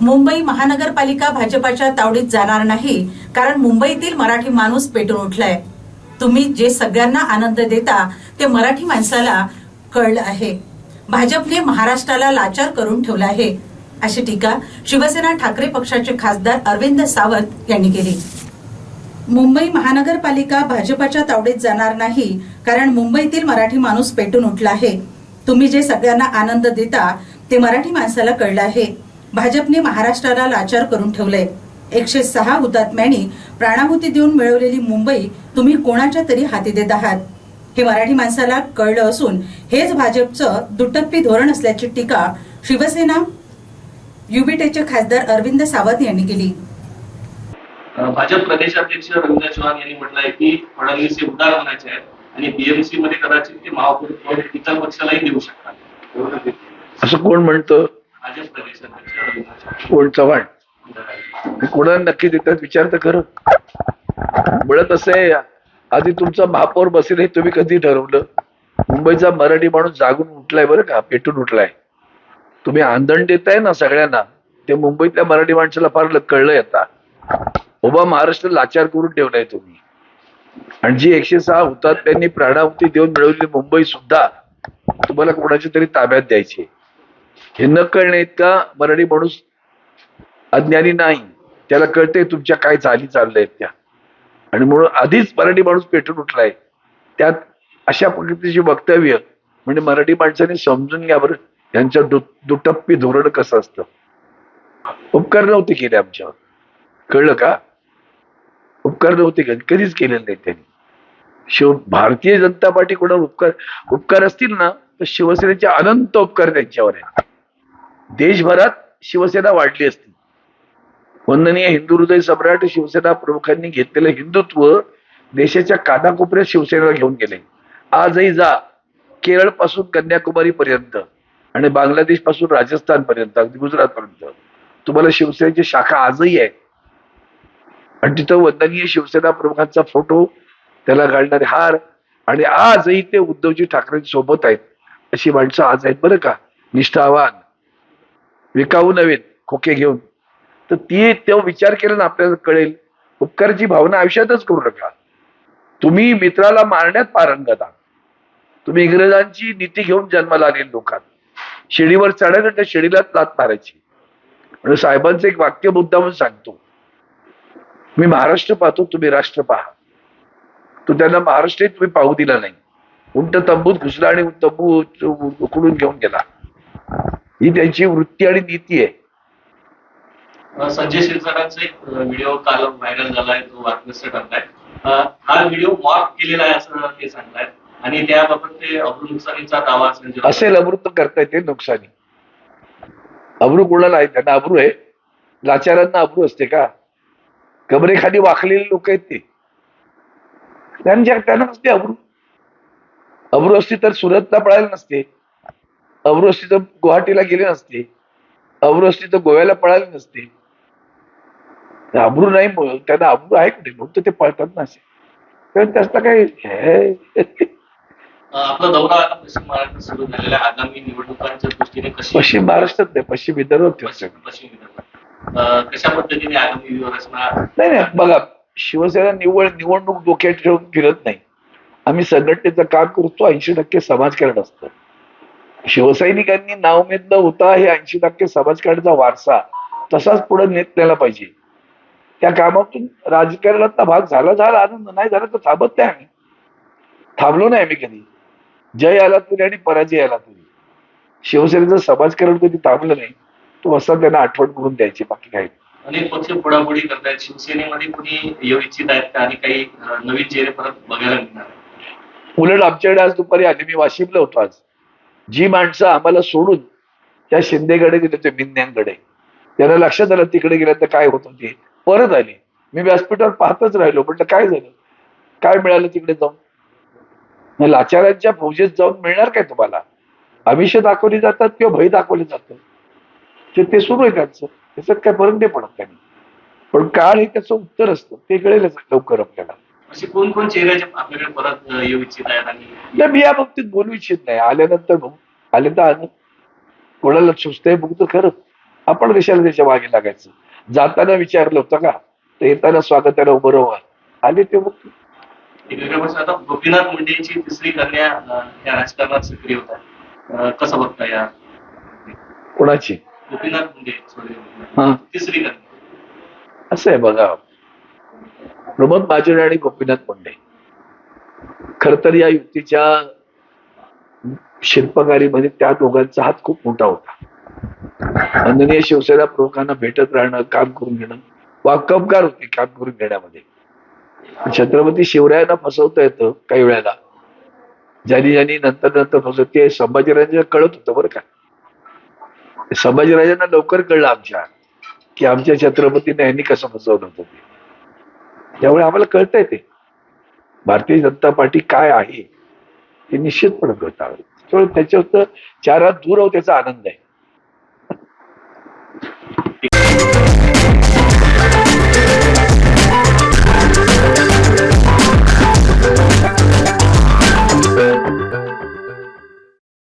मुंबई महानगरपालिका भाजपाच्या तावडीत जाणार नाही कारण मुंबईतील मराठी माणूस पेटून उठलाय. तुम्ही जे सगळ्यांना आनंद देता ते मराठी माणसाला कळलं आहे. भाजपने महाराष्ट्राला लाचार करून ठेवलं आहे. अशी टीका शिवसेना ठाकरे पक्षाचे खासदार अरविंद सावंत यांनी केली. मुंबई महानगरपालिका भाजपाच्या तावडीत जाणार नाही कारण मुंबईतील मराठी माणूस पेटून उठला आहे. तुम्ही जे सगळ्यांना आनंद देता ते मराठी माणसाला कळलं आहे. भाजपने महाराष्ट्राला लाचार करून ठेवलंय. एकशे सहा हुतात्म्यांनी प्राणाहुती देऊन मिळवलेली मुंबई तुम्ही कोणाच्या तरी हाती देत आहात? हे मराठी माणसाला कळलं असून हेच भाजपचं दुटप्पी धोरण असल्याची टीका शिवसेना युबीटेचे खासदार अरविंद सावंत यांनी केली. भाजप प्रदेशाध्यक्ष रवींद्र चव्हाण यांनी म्हटलंय की फडणवीस हे उदार मनाचे आहेत आणि बीएमसी मध्ये कदाचित ते महापौर इतर पक्षालाही देऊ शकतात. असं कोण म्हणतं भाजप प्रदेशाध्यक्ष रवींद्र चव्हाण कोण चव्हाण. कोणाला नक्की देतात विचार तर कर. मिळत असे आहे आधी तुमचा महापौर बसेल हे तुम्ही कधी ठरवलं? मुंबईचा मराठी माणूस जागून उठलाय बरं का पेटून उठलाय. तुम्ही आंदण देताय ना सगळ्यांना. ते मुंबईतल्या मराठी माणसाला फार कळलंय आता. उभा महाराष्ट्र लाचार करून ठेवलाय तुम्ही. आणि जी एकशे सहा हुतात्म्यांनी प्राणाहुती देऊन मिळवलेली मुंबई सुद्धा तुम्हाला कोणाच्या तरी ताब्यात द्यायची हे न कळणे इतका मराठी माणूस अज्ञानी नाही. त्याला कळते तुमच्या काय चाली चाललंय त्या. आणि म्हणून आधीच मराठी माणूस पेटून उठलाय. त्यात अशा पद्धतीची वक्तव्य म्हणजे मराठी माणसाने समजून घ्या बरं यांचं दु दुटप्पी धोरण कसं असतं. उपकार नव्हते केले आमच्यावर. कळलं का? उपकार नव्हते केले. कधीच केलेले नाही त्यांनी. शिव भारतीय जनता पार्टी कोणावर उपकार उपकार असतील ना तर शिवसेनेचे अनंत उपकार त्यांच्यावर आहे देशभरात शिवसेना वाढली असती. वंदनीय हिंदू हृदय सम्राट शिवसेना प्रमुखांनी घेतलेलं हिंदुत्व देशाच्या कानाकोपऱ्यात शिवसेनेला घेऊन गेले. आजही जा केरळपासून कन्याकुमारी पर्यंत आणि बांगलादेशपासून राजस्थान पर्यंत अगदी गुजरात पर्यंत. तुम्हाला शिवसेनेची शाखा आजही आहे. आणि तिथं वंदनीय शिवसेना प्रमुखांचा फोटो त्याला घालणारे हार आणि आजही ते उद्धवजी ठाकरे सोबत आहेत. अशी माणसं आज आहेत बरं का? निष्ठावान विकाऊ नव्हेत खोके घेऊन. तर ती तो विचार केला ना आपल्याला कळेल. उपकाराची भावना आयुष्यातच करू नका. तुम्ही मित्राला मारण्यात पारंगता तुम्ही इंग्रजांची नीती घेऊन जन्माला आलेले लोकात शिडीवर चढायला त्या शिडीलाच लात मारायची. म्हणजे साहेबांचं एक वाक्य मुद्दा म्हणून सांगतो. मी महाराष्ट्र पाहतो तुम्ही राष्ट्र पहा. तो त्यांना महाराष्ट्रही तुम्ही पाहू दिला नाही. उंट तंबूत घुसला आणि तंबू उकडून घेऊन गेला. ही त्यांची वृत्ती आणि नीती आहे. संजय शिरसाटांचा एक व्हिडिओ काल व्हायरल झालाय तो वाटण्याचं ठरलाय. हा व्हिडिओ मॉक केलेला आहे असं ते सांगतायत. आणि त्याबाबत ते अब्रू नुकसानीचा दावा संजय असेल तर करता येते नुकसानी. अब्रू कोणाला आहे? त्यांना अब्रू आहे. लाचारांना अब्रू असते का? कमरेखाली वाकलेले लोक आहेत ते. त्यांच्या त्यांना नसते अब्रू. अब्रू असती तर सुरतला पळायला नसते. अब्रू असती तर गुवाहाटीला गेले नसते. अब्रू असती तर गोव्याला पळाले नसते. अब्रू नाही मग त्यांना अब्रू आहे कुठे? म्हणून तर ते पळतात ना असे. काही हे अं, आपला दौरा पश्चिम महाराष्ट्रात सुरू झालेला आगामी निवडणुकांच्या दृष्टीने पश्चिम महाराष्ट्रात नाही पश्चिम विदर्भात फिरतो. पश्चिम विदर्भात. अं, कशा पद्धतीने आगामी नाही नाही बघा शिवसेना निवड निवडणूक डोक्यात ठेवून फिरत नाही. आम्ही संघटनेचं काम करतो ऐंशी टक्के समाजकारण असतं. शिवसैनिकांनी नावमेद न होता हे ऐंशी टक्के समाजकारणाचा वारसा. तसाच पुढे नेत नेला पाहिजे. त्या कामातून राजकारणातला भाग झाला झाला आनंद नाही झाला तर थांबत नाही आम्ही. थांबलो नाही आम्ही कधी. जय आला तरी आणि पराजय आला तरी. शिवसेनेचं समाजकारण कधी थांबलं नाही तो असा त्यांना आठवण करून द्यायची बाकी काही. अनेक पक्ष पुढापुढी करतायत. शिवसेनेमध्ये कुणी येऊ इच्छित आहेत का? आणि काही नवीन चेहरे परत बघायला मिळणार? उलट आमच्याकडे आज दुपारी आले मी वाशिमला होतो आज. जी माणसं आम्हाला सोडून त्या शिंदेकडे गेले होते मिन्यांकडे त्यांना लक्षात आलं तिकडे गेलं तर काय होतं ते. परत आले. मी व्यासपीठावर पाहतच राहिलो. म्हटलं काय झालं? काय मिळालं तिकडे जाऊन? लाचारांच्या फौजेत जाऊन मिळणार काय तुम्हाला? आमिष दाखवली जातात किंवा भय दाखवले जातं ते ते सुरू आहे त्यांचं. त्याच्यात काय फरक नाही पडत त्यांनी. पण काळ हे त्याचं उत्तर असतं. ते कळेलच लवकर आपल्याला. असे कोण कोण चेहरे जे आपल्याकडे परत अं, येऊ इच्छित आहेत आणि नाही मी या बाबतीत बोलू इच्छित नाही. आल्यानंतर आले तर कोणाला सुचतंय बघू तर खरं. आपण कशाला त्याच्यामागे लागायचं? जाताना विचारलं होतं का? तर येताना स्वागताला उभं राहा आले ते मग. आता गोपीनाथ मुंडेची तिसरी कन्या या राजकारणात सक्रिय होत कसं बघता या? कोणाची? गोपीनाथ मुंडे हा. तिसरी कन्या. असं आहे बघा. प्रमोद माजुरे आणि गोपीनाथ मुंडे. खर तर या युतीच्या शिल्पकारीमध्ये त्या दोघांचा हात खूप मोठा होता. माननीय शिवसेना प्रमुखांना भेटत राहणं काम करून घेणं वाकबगार होते काम करून घेण्यामध्ये. छत्रपती शिवरायांना फसवता येतं काही वेळेला. ज्यांनी ज्यांनी नंतर नंतर फसवत ते संभाजीराजांना कळत होतं बरं का. संभाजीराजांना लवकर कळलं आमच्या की आमच्या छत्रपतीने यांनी कसं फसवलं होतं ते. त्यामुळे आम्हाला कळतंय ते. भारतीय जनता पार्टी काय आहे हे निश्चितपणे कळतं त्याच्यावर चार हात दूर हो त्याचा आनंद आहे.